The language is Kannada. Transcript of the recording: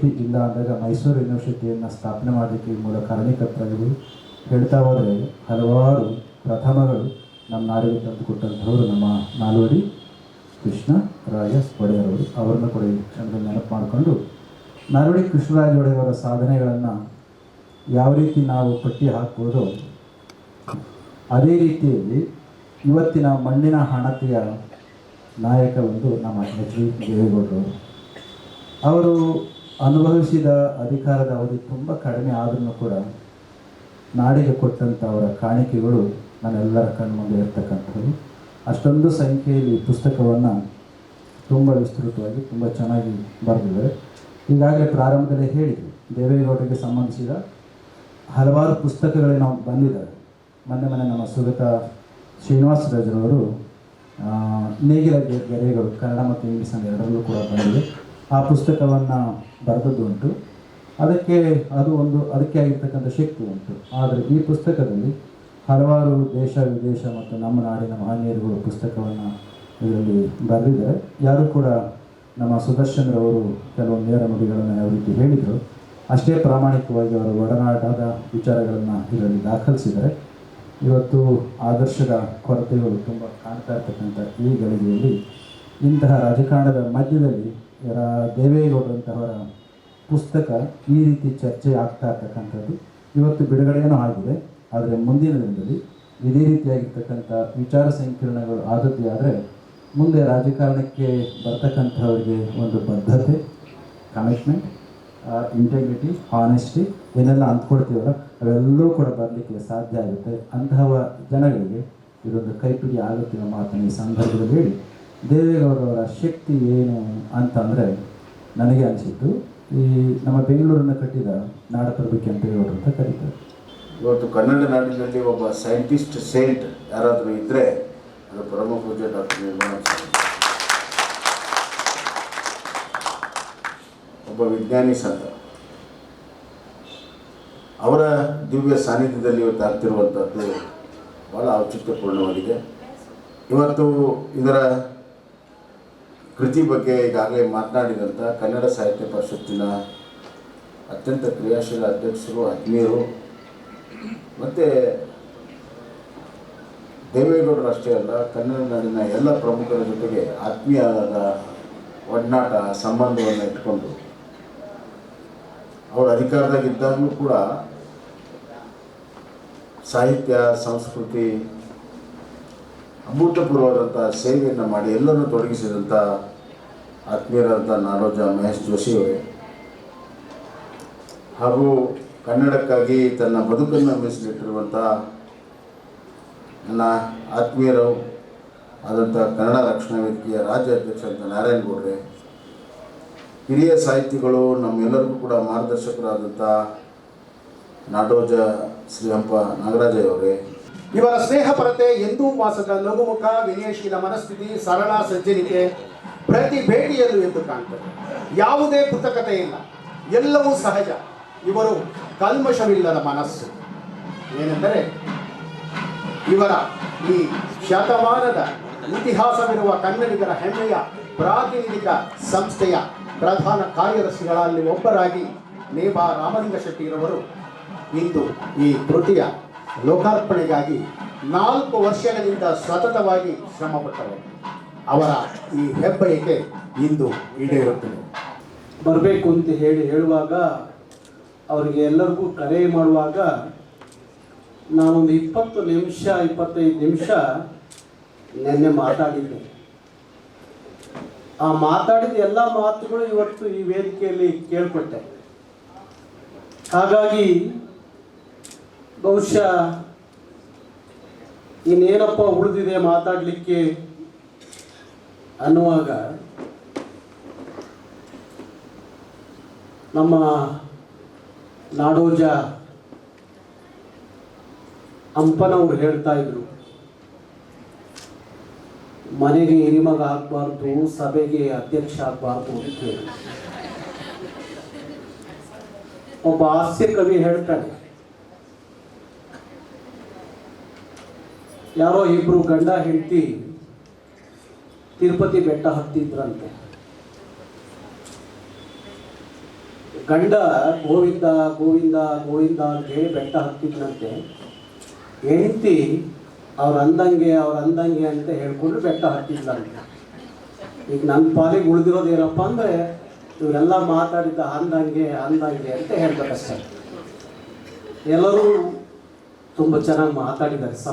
ಯೂನಿವರ್ಸಿಟಿ ಇಲ್ಲ ಅಂದಾಗ ಮೈಸೂರು ಯೂನಿವರ್ಸಿಟಿಯನ್ನು ಸ್ಥಾಪನೆ ಮಾಡಲಿಕ್ಕೆ ಮೂಲ ಕಾರಣೀಕರ್ತರಾಗಿದ್ದು ಹೇಳ್ತಾ ಹೋದರೆ ಹಲವಾರು ಪ್ರಥಮಗಳು ನಮ್ಮ ನಾಡಿಗೆ ತಂದು ಕೊಟ್ಟಂಥವರು ನಮ್ಮ ನಾಲ್ವಡಿ ಕೃಷ್ಣ ರಾಯ ಒಡೆಯರವರು. ಅವರನ್ನು ಕೂಡ ಈ ಕ್ಷಣದಲ್ಲಿ ನೆನಪು ಮಾಡಿಕೊಂಡು ನಾಲ್ವಡಿ ಕೃಷ್ಣರಾಜ ಒಡೆಯವರ ಸಾಧನೆಗಳನ್ನು ಯಾವ ರೀತಿ ನಾವು ಪಟ್ಟಿ ಹಾಕ್ಬೋದು ಅದೇ ರೀತಿಯಲ್ಲಿ ಇವತ್ತಿನ ಮಣ್ಣಿನ ಹಣತೆಯ ನಾಯಕ ಒಂದು ನಮ್ಮ ಎಚ್ ಡಿ ದೇವೇಗೌಡರು. ಅವರು ಅನುಭವಿಸಿದ ಅಧಿಕಾರದ ಅವಧಿ ತುಂಬ ಕಡಿಮೆ ಆದ್ರೂ ಕೂಡ ನಾಡಿಗೆ ಕೊಟ್ಟಂಥ ಅವರ ಕಾಣಿಕೆಗಳು ನನ್ನೆಲ್ಲರ ಕಣ್ಮುಂದೆ ಇರ್ತಕ್ಕಂಥದ್ದು. ಅಷ್ಟೊಂದು ಸಂಖ್ಯೆಯಲ್ಲಿ ಪುಸ್ತಕವನ್ನು ತುಂಬ ವಿಸ್ತೃತವಾಗಿ ತುಂಬ ಚೆನ್ನಾಗಿ ಬರೆದಿದ್ದಾರೆ. ಈಗಾಗಲೇ ಪ್ರಾರಂಭದಲ್ಲಿ ಹೇಳಿದ್ವಿ ದೇವೇಗೌಡರಿಗೆ ಸಂಬಂಧಿಸಿದ ಹಲವಾರು ಪುಸ್ತಕಗಳು ನಾವು ಬಂದಿದ್ದಾರೆ ಮೊನ್ನೆ ಮೊನ್ನೆ ನಮ್ಮ ಸುಗತ ಶ್ರೀನಿವಾಸ ರಾಜರವರು ಆ, ನೇಗಿಲ ಗೆರೆಗಳು ಕನ್ನಡ ಮತ್ತು ಇಂಗ್ಲೀಷ್ ಎರಡರಲ್ಲೂ ಕೂಡ ಬಂದಿದೆ ಆ ಪುಸ್ತಕವನ್ನು ಬರೆದದ್ದು ಉಂಟು ಅದಕ್ಕೆ ಅದು ಒಂದು, ಅದಕ್ಕೆ ಆಗಿರ್ತಕ್ಕಂಥ ಶಕ್ತಿ ಉಂಟು. ಆದರೆ ಈ ಪುಸ್ತಕದಲ್ಲಿ ಹಲವಾರು ದೇಶ, ವಿದೇಶ ಮತ್ತು ನಮ್ಮ ನಾಡಿನ ಮಹನೀಯರುಗಳು ಪುಸ್ತಕವನ್ನು ಇದರಲ್ಲಿ ಬರೆದಿದ್ದಾರೆ. ಯಾರು ಕೂಡ ನಮ್ಮ ಸುದರ್ಶನರವರು ಕೆಲವು ನೇರ ನುಡಿಗಳನ್ನು ಯಾವ ರೀತಿ ಹೇಳಿದರು, ಅಷ್ಟೇ ಪ್ರಾಮಾಣಿಕವಾಗಿ ಅವರ ಒಡನಾಟದ ವಿಚಾರಗಳನ್ನು ಇದರಲ್ಲಿ ದಾಖಲಿಸಿದ್ದಾರೆ. ಇವತ್ತು ಆದರ್ಶದ ಕೊರತೆಗಳು ತುಂಬ ಕಾಣ್ತಾ ಇರ್ತಕ್ಕಂಥ ಈ ಗಳಿಗೆಯಲ್ಲಿ ಇಂತಹ ರಾಜಕಾರಣದ ಮಧ್ಯದಲ್ಲಿ ರಾ- ದೇವೇಗೌಡರಂತಹವರ ಪುಸ್ತಕ ಈ ರೀತಿ ಚರ್ಚೆ ಆಗ್ತಾ ಇರ್ತಕ್ಕಂಥದ್ದು. ಇವತ್ತು ಬಿಡುಗಡೆಯೂ ಆಗಿದೆ. ಆದರೆ ಮುಂದಿನ ದಿನದಲ್ಲಿ ಇದೇ ರೀತಿಯಾಗಿರ್ತಕ್ಕಂಥ ವಿಚಾರ ಸಂಕಿರಣಗಳು ಆದದ್ದೇ ಆದರೆ ಮುಂದೆ ರಾಜಕಾರಣಕ್ಕೆ ಬರ್ತಕ್ಕಂಥವರಿಗೆ ಒಂದು ಬದ್ಧತೆ ಕಮಿಟ್ಮೆಂಟ್ ಇಂಟೆಗ್ರಿಟಿ ಹಾನೆಸ್ಟಿ ಏನೆಲ್ಲ ಅಂದ್ಕೊಳ್ತೀವಲ್ಲ, ಅವೆಲ್ಲವೂ ಕೂಡ ಬರಲಿಕ್ಕೆ ಸಾಧ್ಯ ಆಗುತ್ತೆ. ಅಂತಹ ಜನಗಳಿಗೆ ಇದೊಂದು ಕೈಪಿಡಿ ಆಗುತ್ತೆ ಅನ್ನೋ ಮಾತನ್ನು ಈ ಸಂದರ್ಭದಲ್ಲಿ ಹೇಳಿ ದೇವೇಗೌಡರವರ ಶಕ್ತಿ ಏನು ಅಂತಂದರೆ ನನಗೆ ಅನಿಸಿದ್ದು, ಈ ನಮ್ಮ ಬೆಂಗಳೂರನ್ನು ಕಟ್ಟಿದ ನಾಡಪ್ರಭು ಕೆಂಪೇಗೌಡರು ಅಂತ ಕರೀತಾರೆ. ಇವತ್ತು ಕನ್ನಡ ನಾಡಿನಲ್ಲಿ ಒಬ್ಬ ಸೈಂಟಿಸ್ಟ್ ಸೇಂಟ್ ಯಾರಾದರೂ ಇದ್ದರೆ ಅದು ಪರಮ ಪೂಜೆ ಡಾಕ್ಟರ್. ಒಬ್ಬ ವಿಜ್ಞಾನಿ ಸಂತ. ಅವರ ದಿವ್ಯ ಸಾನ್ನಿಧ್ಯದಲ್ಲಿ ಇವತ್ತು ಆಗ್ತಿರುವಂಥದ್ದು ಭಾಳ ಔಚಿತ್ಯಪೂರ್ಣವಾಗಿದೆ. ಇವತ್ತು ಇದರ ಕೃತಿ ಬಗ್ಗೆ ಈಗಾಗಲೇ ಮಾತನಾಡಿದಂಥ ಕನ್ನಡ ಸಾಹಿತ್ಯ ಪರಿಷತ್ತಿನ ಅತ್ಯಂತ ಕ್ರಿಯಾಶೀಲ ಅಧ್ಯಕ್ಷರು, ಆತ್ಮೀಯರು, ಮತ್ತು ದೇವೇಗೌಡರು ಅಷ್ಟೇ ಅಲ್ಲ, ಕನ್ನಡ ನಾಡಿನ ಎಲ್ಲ ಪ್ರಮುಖರ ಜೊತೆಗೆ ಆತ್ಮೀಯದ ಒಡನಾಟ ಸಂಬಂಧವನ್ನು ಇಟ್ಕೊಂಡು ಅವರು ಅಧಿಕಾರದಾಗಿದ್ದಾಗಲೂ ಕೂಡ ಸಾಹಿತ್ಯ, ಸಂಸ್ಕೃತಿ ಅಭೂತಪೂರ್ವವಾದಂಥ ಸೇವೆಯನ್ನು ಮಾಡಿ ಎಲ್ಲರನ್ನೂ ತೊಡಗಿಸಿದಂಥ ಆತ್ಮೀಯರಾದಂಥ ನಾಡೋಜ ಮಹೇಶ್ ಜೋಶಿ ಅವರೇ. ಹಾಗೂ ಕನ್ನಡಕ್ಕಾಗಿ ತನ್ನ ಬದುಕನ್ನು ಮೀಸಲಿಟ್ಟಿರುವಂಥ ನನ್ನ ಆತ್ಮೀಯರು ಆದಂಥ ಕನ್ನಡ ರಕ್ಷಣಾ ವೇದಿಕೆಯ ರಾಜ್ಯ ಅಧ್ಯಕ್ಷ ಅಂತ ನಾರಾಯಣ ಗೌಡ್ರೆ, ಹಿರಿಯ ಸಾಹಿತಿಗಳು, ನಮ್ಮೆಲ್ಲರಿಗೂ ಕೂಡ ಮಾರ್ಗದರ್ಶಕರಾದಂಥ ನಾಡೋಜ ಶ್ರೀ ಹಂಪ ನಾಗರಾಜಯವರೇ ಇವರ ಸ್ನೇಹಪರತೆ ಎಂದೂ ಮಾಸದ ನಗುಮುಖ ವಿನಯಶೀಲ ಮನಸ್ಥಿತಿ, ಸರಳ ಸಜ್ಜನಿಕೆ ಪ್ರತಿ ಭೇಟಿಯಲ್ಲೂ ಎಂದು ಕಾಣ್ತದೆ. ಯಾವುದೇ ಕೃತಕತೆ ಇಲ್ಲ. ಎಲ್ಲವೂ ಸಹಜ. ಇವರು ಕಲ್ಮಶವಿಲ್ಲದ ಮನಸ್ಸು. ಏನೆಂದರೆ ಇವರ ಈ ಶತಮಾನದ ಇತಿಹಾಸವಿರುವ ಕನ್ನಡಿಗರ ಹೆಮ್ಮೆಯ ಪ್ರಾತಿನಿಧಿಕ ಸಂಸ್ಥೆಯ ಪ್ರಧಾನ ಕಾರ್ಯದರ್ಶಿಗಳಲ್ಲಿ ಒಬ್ಬರಾಗಿ ನೇಬಾ ರಾಮಲಿಂಗ ಶೆಟ್ಟಿರವರು ಇಂದು ಈ ಕೃತಿಯ ಲೋಕಾರ್ಪಣೆಗಾಗಿ ನಾಲ್ಕು ವರ್ಷಗಳಿಂದ ಸತತವಾಗಿ ಶ್ರಮಪಟ್ಟವರು. ಅವರ ಈ ಹೆಬ್ಬಯಕೆ ಇಂದು ಈಡೇರುತ್ತದೆ. ಬರಬೇಕು ಅಂತ ಹೇಳಿ ಹೇಳುವಾಗ ಅವರಿಗೆ ಎಲ್ಲರಿಗೂ ಕರೆ ಮಾಡುವಾಗ ನಾನೊಂದು ಇಪ್ಪತ್ತು ನಿಮಿಷ, ಇಪ್ಪತ್ತೈದು ನಿಮಿಷ ನಿನ್ನೆ ಮಾತಾಡಿದ್ದೆ. ಆ ಮಾತಾಡಿದ ಎಲ್ಲ ಮಾತುಗಳು ಇವತ್ತು ಈ ವೇದಿಕೆಯಲ್ಲಿ ಕೇಳ್ಕೊಟ್ಟೆ. ಹಾಗಾಗಿ ಬಹುಶಃ ಇನ್ನೇನಪ್ಪ ಉಳಿದಿದೆ ಮಾತಾಡಲಿಕ್ಕೆ ಅನ್ನುವಾಗ ನಮ್ಮ ನಾಡೋಜ ಅಂಪನವ್ರು ಹೇಳ್ತಾ ಇದ್ರು, ಮನೆಗೆ ಹಿರಿಮಗ ಆಗ್ಬಾರ್ದು, ಸಭೆಗೆ ಅಧ್ಯಕ್ಷ ಆಗ್ಬಾರ್ದು ಅಂತ ಹೇಳಿ. ಒಬ್ಬ ಹಾಸ್ಯ ಕವಿ ಹೇಳ್ತಾನೆ ಯಾರೋ ಇಬ್ರು ಗಂಡ ಹೆಂಡತಿ ತಿರುಪತಿ ಬೆಟ್ಟ ಹತ್ತಿದ್ರಂತೆ. ಗಂಡ ಗೋವಿಂದ ಗೋವಿಂದ ಗೋವಿಂದ ಅಂತ ಹೇಳಿ ಬೆಟ್ಟ ಹತ್ತಿದ್ರಂತೆ. ಹೆಂಡತಿ ಅವ್ರ ಅಂದಂಗೆ ಅವ್ರ ಅಂದಂಗೆ ಅಂತ ಹೇಳ್ಕೊಂಡು ಬೆಟ್ಟ ಹತ್ತಿದ್ರಂತೆ. ಈಗ ನನ್ನ ಪಾಲಿಗೆ ಉಳಿದಿರೋದೇನಪ್ಪ ಅಂದರೆ ಇವರೆಲ್ಲ ಮಾತಾಡಿದ್ದ ಅಂದಂಗೆ ಅಂದಂಗೆ ಅಂತ ಹೇಳ್ಬೇಕಷ್ಟೆ. ಎಲ್ಲರೂ ತುಂಬ ಚೆನ್ನಾಗಿ ಮಾತಾಡಿದ್ದಾರೆ.